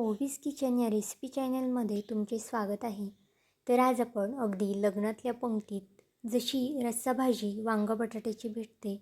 ओवीस kitchen या recipe चॅनलमध्ये तुमचे स्वागत आहे. तर आज आपण अगदी लग्नातल्या पंक्तीत जशी रस्सा भाजी वांग बटाट्याची भेटते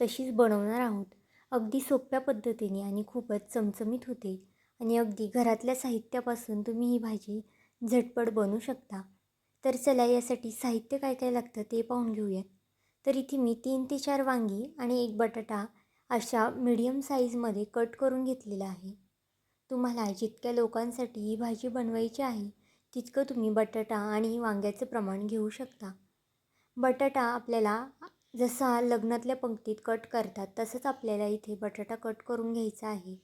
तशीच बनवणार आहोत. अगदी सोप्या पद्धतीने आणि खूपच चमचमीत होते. आणि अगदी घरातल्या साहित्यापासून तुम्ही ही भाजी झटपट बनवू शकता. तर चला यासाठी साहित्य काय काय लागतं ते पाहून घेऊयात. तर इथे मी तीन ते चार वांगी आणि एक बटाटा अशा मीडियम साईजमध्ये कट करून घेतलेला आहे. तुम्हाला जितक्या लोकांसाठी ही भाजी बनवायची आहे तितकं तुम्ही बटाटा आणि वांग्याचं प्रमाण घेऊ शकता. बटाटा आपल्याला जसा लग्नातल्या पंक्तीत कट करतात तसंच आपल्याला इथे बटाटा कट करून घ्यायचा आहे.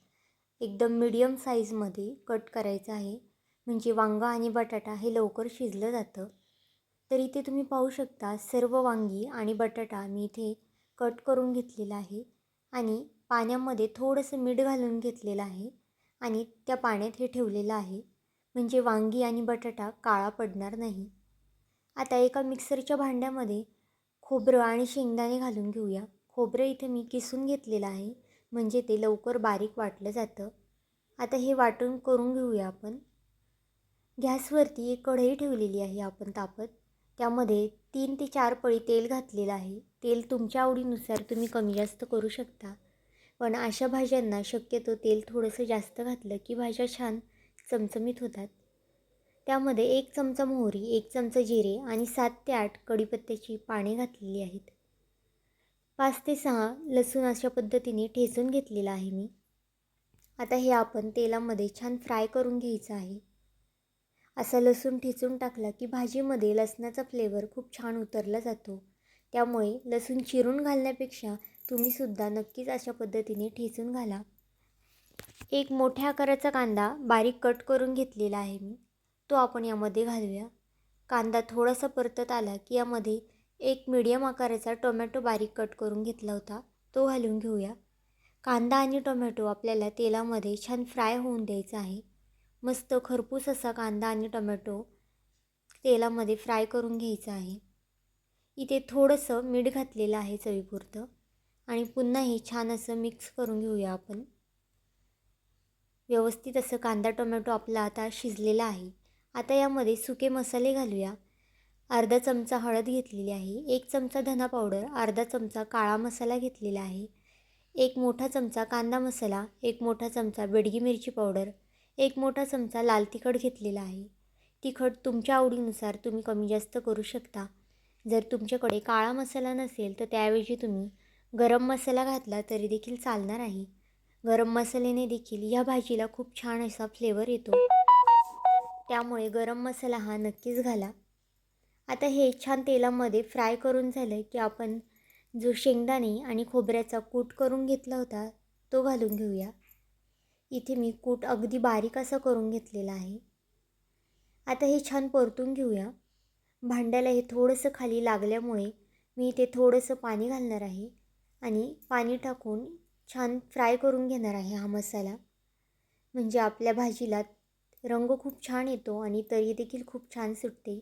एकदम मीडियम साईजमध्ये कट करायचं आहे. म्हणजे वांगा आणि बटाटा हे लवकर शिजलं जातं. तर इथे तुम्ही पाहू शकता सर्व वांगी आणि बटाटा मी इथे कट करून घेतलेला आहे. आणि पाण्यामध्ये थोडंसं मीठ घालून घेतलेलं आहे. आणि त्या पाण्यात हे ठेवलेलं आहे. म्हणजे वांगी आणि बटाटा काळा पडणार नाही. आता एका मिक्सरच्या भांड्यामध्ये खोबरं आणि शेंगदाणे घालून घेऊया. खोबरं इथे मी किसून घेतलेलं आहे. म्हणजे ते लवकर बारीक वाटलं जातं. आता हे वाटून करून घेऊया आपण. गॅसवरती एक कढई ठेवलेली आहे आपण तापत. त्यामध्ये तीन ते चार पळी तेल घातलेलं आहे. तेल तुमच्या आवडीनुसार तुम्ही कमी जास्त करू शकता. पण अशा भाज्यांना शक्यतो तेल थोडंसं जास्त घातलं की भाज्या छान चमचमीत होतात. त्यामध्ये एक चमचा मोहरी एक चमचा जिरे आणि सात ते आठ कढीपत्त्याची पाने घातलेली आहेत. पाच ते सहा लसूण अशा पद्धतीने ठेचून घेतलेला आहे मी. आता हे आपण तेलामध्ये छान फ्राय करून घ्यायचं आहे. असा लसूण ठेचून टाकला की भाजीमध्ये लसणाचा फ्लेवर खूप छान उतरला जातो. त्यामुळे लसूण चिरून घालण्यापेक्षा तुम्हीसुद्धा नक्कीच अशा पद्धतीने ठेचून घाला. एक मोठ्या आकाराचा कांदा बारीक कट करून घेतलेला आहे मी. तो आपण यामध्ये घालूया. कांदा थोडासा परतत आला की यामध्ये एक मीडियम आकाराचा टोमॅटो बारीक कट करून घेतला होता. तो घालून घेऊया. कांदा आणि टोमॅटो आपल्याला तेलामध्ये छान फ्राय होऊन द्यायचा आहे. मस्त खरपूस असा कांदा आणि टोमॅटो तेलामध्ये फ्राय करून घ्यायचा आहे. इथे थोडंसं मीठ घातलेलं आहे चवीपुरतं. आणि पुन्हा हे छान असं मिक्स करून घेऊया आपण. व्यवस्थित असं कांदा टोमॅटो आपला आता शिजलेला आहे. आता यामध्ये सुके मसाले घालूया. अर्धा चमचा हळद घेतलेली आहे. एक चमचा धना पावडर अर्धा चमचा काळा मसाला घेतलेला आहे. एक मोठा चमचा कांदा मसाला एक मोठा चमचा बेडगी मिरची पावडर एक मोठा चमचा लाल तिखट घेतलेला आहे. तिखट तुमच्या आवडीनुसार तुम्ही कमी जास्त करू शकता. जर तुमच्याकडे काळा मसाला नसेल तर त्याऐवजी तुम्ही गरम मसाला घातला तरी देखील चालणार आहे गरम मसाल्याने देखील या भाजीला खूप छान असा फ्लेवर येतो. त्यामुळे गरम मसाला हा नक्कीच घाला. आता हे छान तेलामध्ये फ्राय करून झालं की आपण जो शेंगदाणे आणि खोबऱ्याचा कूट करून घेतला होता तो घालून घेऊया. इथे मी कूट अगदी बारीक असा करून घेतलेला आहे. आता हे छान परतून घेऊया. भांड्याला हे थोडंसं खाली लागल्यामुळे मी इथे थोडंसं पाणी घालणार आहे. आणि पाणी टाकून छान फ्राय करून घेणार आहे हा मसाला. म्हणजे आपल्या भाजीला रंग खूप छान येतो आणि तरी देखील खूप छान सुटते.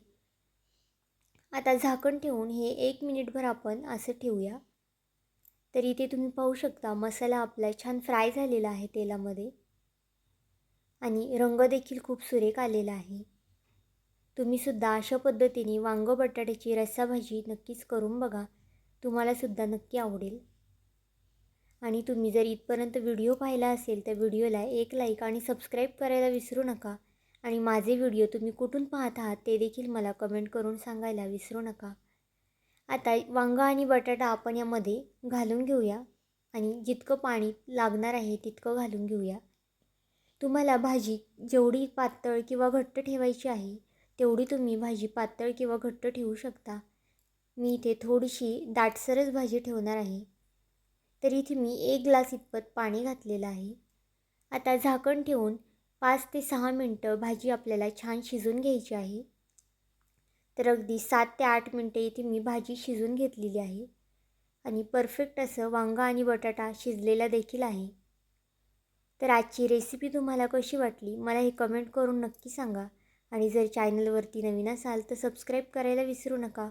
आता झाकण ठेवून हे एक मिनिटभर आपण असं ठेवूया. तर इथे तुम्ही पाहू शकता मसाला आपला छान फ्राय झालेला आहे तेलामध्ये. आणि रंग देखील खूप सुरेख आलेला आहे. तुम्हीसुद्धा अशा पद्धतीने वांग बटाट्याची रस्सा भाजी नक्कीच करून बघा. तुम्हालासुद्धा नक्की आवडेल. आणि तुम्ही जर इथपर्यंत व्हिडिओ पाहिला असेल तर व्हिडिओला एक लाईक आणि सबस्क्राईब करायला विसरू नका. आणि माझे व्हिडिओ तुम्ही कुठून पाहत आहात ते देखील मला कमेंट करून सांगायला विसरू नका. आता वांगा आणि बटाटा आपण यामध्ये घालून घेऊया. आणि जितकं पाणी लागणार आहे तितकं घालून घेऊया. तुम्हाला भाजी जेवढी पातळ किंवा घट्ट ठेवायची आहे तेवढी तुम्ही भाजी पातळ किंवा घट्ट ठेवू शकता. मी इथे थोडीशी दाटसरच भाजी ठेवणार आहे. तर इथे मी एक ग्लास इतपत पाणी घातलेलं आहे. आता झाकण ठेवून पाच ते सहा मिनटं भाजी आपल्याला छान शिजून घ्यायची आहे. तर अगदी सात ते आठ मिनटं इथे मी भाजी शिजून घेतलेली आहे. आणि परफेक्ट असं वांगा आणि बटाटा शिजलेला देखील आहे. तर आजची रेसिपी तुम्हाला कशी वाटली मला हे कमेंट करून नक्की सांगा. आणि जर चॅनलवरती नवीन असाल तर सबस्क्राईब करायला विसरू नका.